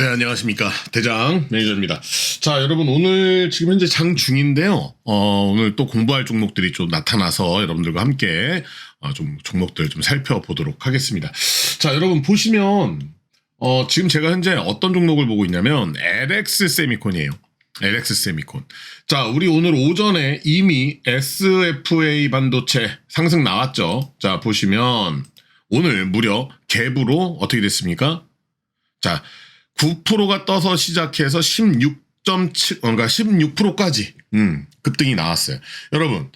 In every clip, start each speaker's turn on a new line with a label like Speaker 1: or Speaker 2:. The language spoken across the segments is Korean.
Speaker 1: 네, 안녕하십니까. 대장 매니저입니다. 자, 여러분, 오늘 지금 현재 장 중인데요. 어, 오늘 또 공부할 종목들이 좀 나타나서 여러분들과 함께 어, 좀 종목들 좀 살펴보도록 하겠습니다. 자, 여러분, 보시면, 어, 지금 제가 현재 어떤 종목을 보고 있냐면, LX 세미콘이에요. LX 세미콘. 자, 우리 오늘 오전에 이미 SFA 반도체 상승 나왔죠. 자, 보시면, 오늘 무려 갭으로 어떻게 됐습니까? 자, 9%가 떠서 시작해서 16.7, 그러니까 16%까지, 음, 급등이 나왔어요. 여러분,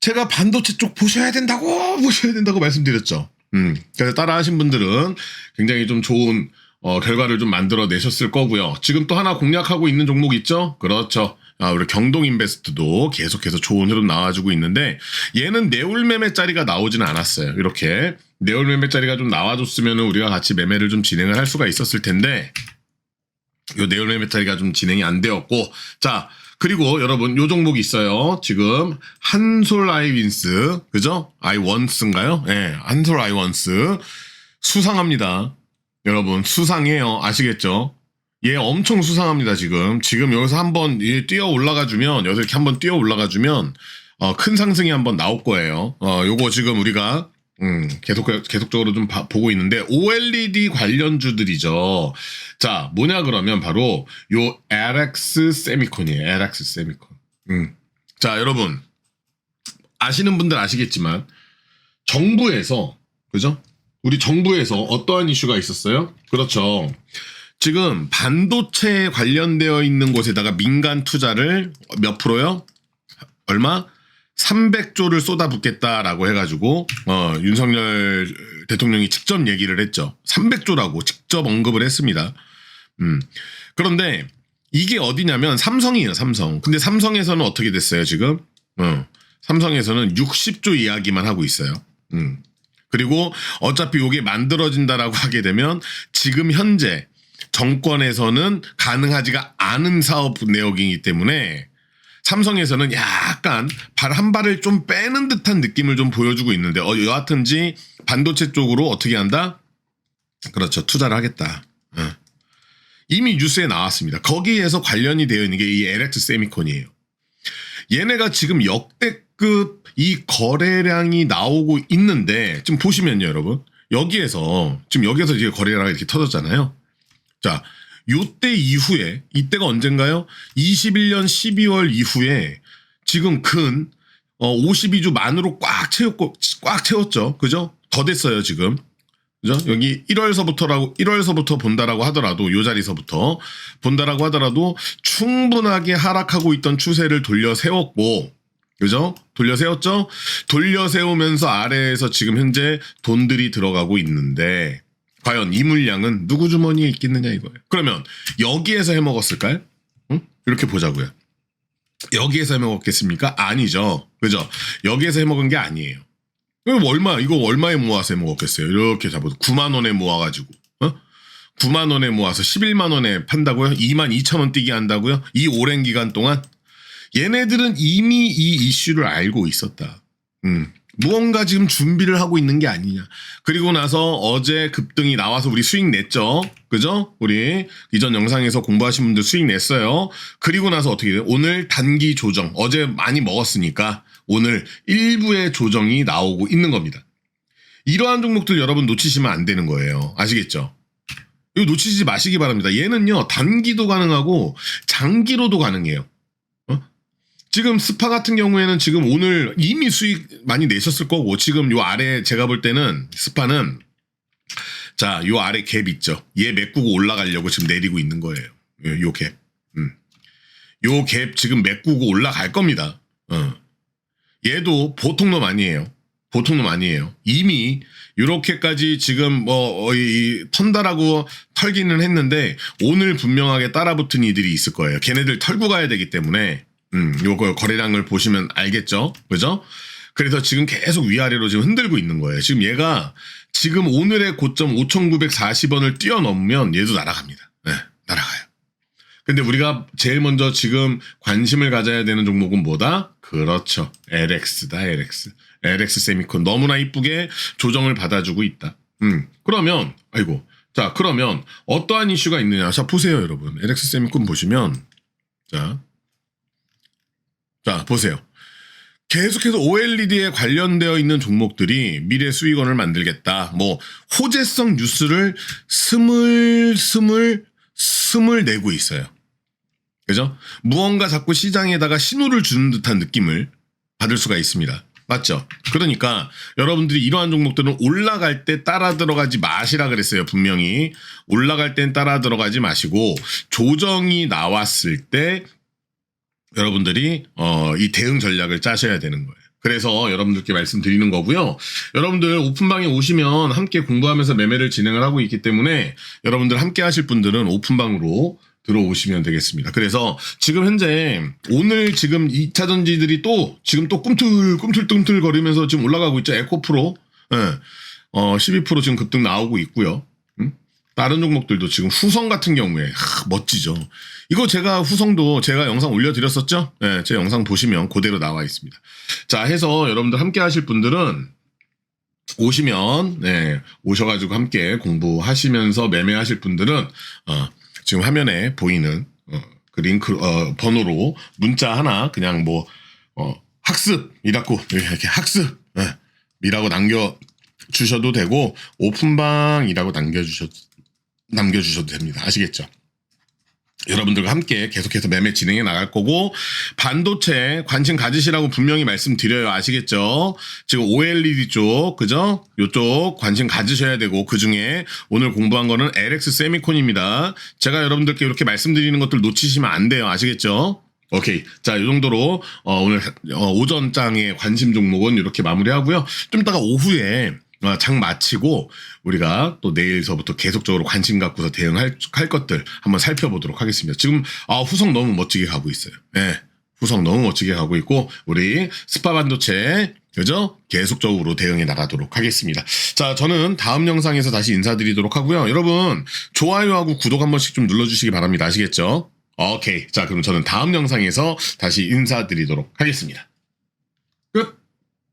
Speaker 1: 제가 반도체 쪽 보셔야 된다고, 보셔야 된다고 말씀드렸죠. 음, 그래서 따라 하신 분들은 굉장히 좀 좋은, 어, 결과를 좀 만들어 내셨을 거고요. 지금 또 하나 공략하고 있는 종목 있죠? 그렇죠. 아, 우리 경동 인베스트도 계속해서 좋은 흐름 나와주고 있는데 얘는 내올 매매짜리가 나오지는 않았어요. 이렇게 내올 매매짜리가 좀 나와줬으면 우리가 같이 매매를 좀 진행을 할 수가 있었을 텐데 요 내올 매매짜리가 좀 진행이 안 되었고 자 그리고 여러분 요 종목이 있어요. 지금 한솔 아이윈스 그죠? 아이원스인가요? 예, 네, 한솔 아이원스 수상합니다. 여러분 수상해요. 아시겠죠? 얘 엄청 수상합니다, 지금. 지금 여기서 한번 얘 뛰어 올라가 주면, 여기서 이렇게 한번 뛰어 올라가 주면, 어, 큰 상승이 한번 나올 거예요. 어, 요거 지금 우리가, 음, 계속, 계속적으로 좀 봐- 보고 있는데, OLED 관련주들이죠. 자, 뭐냐 그러면 바로 요 LX 세미콘이에요. LX 세미콘. 음. 자, 여러분. 아시는 분들 아시겠지만, 정부에서, 그죠? 우리 정부에서 어떠한 이슈가 있었어요? 그렇죠. 지금 반도체에 관련되어 있는 곳에다가 민간 투자를 몇 프로요? 얼마? 300조를 쏟아붓겠다라고 해가지고 어, 윤석열 대통령이 직접 얘기를 했죠. 300조라고 직접 언급을 했습니다. 음. 그런데 이게 어디냐면 삼성이에요, 삼성. 근데 삼성에서는 어떻게 됐어요, 지금? 어. 삼성에서는 60조 이야기만 하고 있어요. 음. 그리고 어차피 이게 만들어진다라고 하게 되면 지금 현재 정권에서는 가능하지가 않은 사업 내역이기 때문에 삼성에서는 약간 발 한 발을 좀 빼는 듯한 느낌을 좀 보여주고 있는데 어, 여하튼지 반도체 쪽으로 어떻게 한다? 그렇죠. 투자를 하겠다. 어. 이미 뉴스에 나왔습니다. 거기에서 관련이 되어 있는 게 이 LX 세미콘이에요. 얘네가 지금 역대급 이 거래량이 나오고 있는데 지금 보시면요, 여러분. 여기에서 지금 여기에서 이제 거래량이 이렇게 터졌잖아요. 자, 요때 이후에 이때가 언젠가요? 21년 12월 이후에 지금 근 어, 52주 만으로 꽉 채웠고 꽉 채웠죠. 그죠? 더 됐어요, 지금. 그죠? 여기 1월서부터라고 1월서부터 본다라고 하더라도 요 자리서부터 본다라고 하더라도 충분하게 하락하고 있던 추세를 돌려 세웠고 그죠? 돌려 세웠죠? 돌려 세우면서 아래에서 지금 현재 돈들이 들어가고 있는데 과연 이 물량은 누구 주머니에 있겠느냐 이거예요. 그러면 여기에서 해 먹었을까요? 응? 이렇게 보자고요. 여기에서 해 먹었겠습니까? 아니죠. 그죠? 여기에서 해 먹은 게 아니에요. 이거 얼마 이거 얼마에 모아서 해 먹었겠어요? 이렇게 잡아서 9만 원에 모아가지고 어? 9만 원에 모아서 11만 원에 판다고요? 2만 2천 원 뛰게 한다고요? 이 오랜 기간 동안 얘네들은 이미 이 이슈를 알고 있었다. 음. 무언가 지금 준비를 하고 있는 게 아니냐. 그리고 나서 어제 급등이 나와서 우리 수익 냈죠. 그죠? 우리 이전 영상에서 공부하신 분들 수익 냈어요. 그리고 나서 어떻게 돼요? 오늘 단기 조정. 어제 많이 먹었으니까 오늘 일부의 조정이 나오고 있는 겁니다. 이러한 종목들 여러분 놓치시면 안 되는 거예요. 아시겠죠? 이거 놓치지 마시기 바랍니다. 얘는요, 단기도 가능하고 장기로도 가능해요. 지금 스파 같은 경우에는 지금 오늘 이미 수익 많이 내셨을 거고 지금 요 아래 제가 볼 때는 스파는 자 요 아래 갭 있죠. 얘 메꾸고 올라가려고 지금 내리고 있는 거예요. 요, 요 갭. 음. 요갭 지금 메꾸고 올라갈 겁니다. 어. 얘도 보통 놈 아니에요. 보통 놈 아니에요. 이미 이렇게까지 지금 뭐 어, 이, 턴다라고 털기는 했는데 오늘 분명하게 따라붙은 이들이 있을 거예요. 걔네들 털고 가야 되기 때문에 음, 요거 거래량을 보시면 알겠죠? 그죠? 그래서 지금 계속 위아래로 지금 흔들고 있는 거예요. 지금 얘가 지금 오늘의 고점 5,940원을 뛰어넘으면 얘도 날아갑니다. 네, 날아가요. 근데 우리가 제일 먼저 지금 관심을 가져야 되는 종목은 뭐다? 그렇죠. LX다, LX. LX 세미콘. 너무나 이쁘게 조정을 받아주고 있다. 음, 그러면, 아이고, 자, 그러면 어떠한 이슈가 있느냐? 자, 보세요, 여러분. LX 세미콘 보시면 자. 자, 보세요. 계속해서 OLED에 관련되어 있는 종목들이 미래 수익원을 만들겠다. 뭐 호재성 뉴스를 스물스물 스물 내고 있어요. 그죠? 무언가 자꾸 시장에다가 신호를 주는 듯한 느낌을 받을 수가 있습니다. 맞죠? 그러니까 여러분들이 이러한 종목들은 올라갈 때 따라 들어가지 마시라 그랬어요. 분명히 올라갈 땐 따라 들어가지 마시고 조정이 나왔을 때 여러분들이 어, 이 대응 전략을 짜셔야 되는 거예요. 그래서 여러분들께 말씀드리는 거고요. 여러분들 오픈방에 오시면 함께 공부하면서 매매를 진행을 하고 있기 때문에 여러분들 함께 하실 분들은 오픈방으로 들어오시면 되겠습니다. 그래서 지금 현재 오늘 지금 2차 전지들이 또 지금 또 꿈틀 꿈틀 꿈틀 거리면서 지금 올라가고 있죠. 에코프로. 예. 어, 12% 지금 급등 나오고 있고요. 음? 다른 종목들도 지금 후성 같은 경우에 하, 멋지죠. 이거 제가 후성도 제가 영상 올려드렸었죠. 예, 제 영상 보시면 그대로 나와 있습니다. 자, 해서 여러분들 함께 하실 분들은 오시면 네, 오셔가지고 함께 공부하시면서 매매하실 분들은 어, 지금 화면에 보이는 어, 그 링크 어, 번호로 문자 하나 그냥 뭐 어, 학습이라고 이렇게 학습 예, 이라고 남겨 주셔도 되고 오픈방이라고 남겨주셔 남겨주셔도 됩니다. 아시겠죠? 여러분들과 함께 계속해서 매매 진행해 나갈 거고 반도체 관심 가지시라고 분명히 말씀드려요. 아시겠죠? 지금 OLED 쪽 그죠? 요쪽 관심 가지셔야 되고 그 중에 오늘 공부한 거는 LX 세미콘입니다. 제가 여러분들께 이렇게 말씀드리는 것들 놓치시면 안 돼요. 아시겠죠? 오케이. 자, 이 정도로 어, 오늘 어, 오전장의 관심 종목은 이렇게 마무리하고요. 좀 이따가 오후에 어, 장 마치고 우리가 또 내일서부터 계속적으로 관심 갖고서 대응할 할 것들 한번 살펴보도록 하겠습니다. 지금 아, 후성 너무 멋지게 가고 있어요. 예. 후성 너무 멋지게 가고 있고 우리 스파 반도체 그죠? 계속적으로 대응해 나가도록 하겠습니다. 자, 저는 다음 영상에서 다시 인사드리도록 하고요. 여러분 좋아요하고 구독 한 번씩 좀 눌러주시기 바랍니다. 아시겠죠? 오케이. 자, 그럼 저는 다음 영상에서 다시 인사드리도록 하겠습니다. 끝.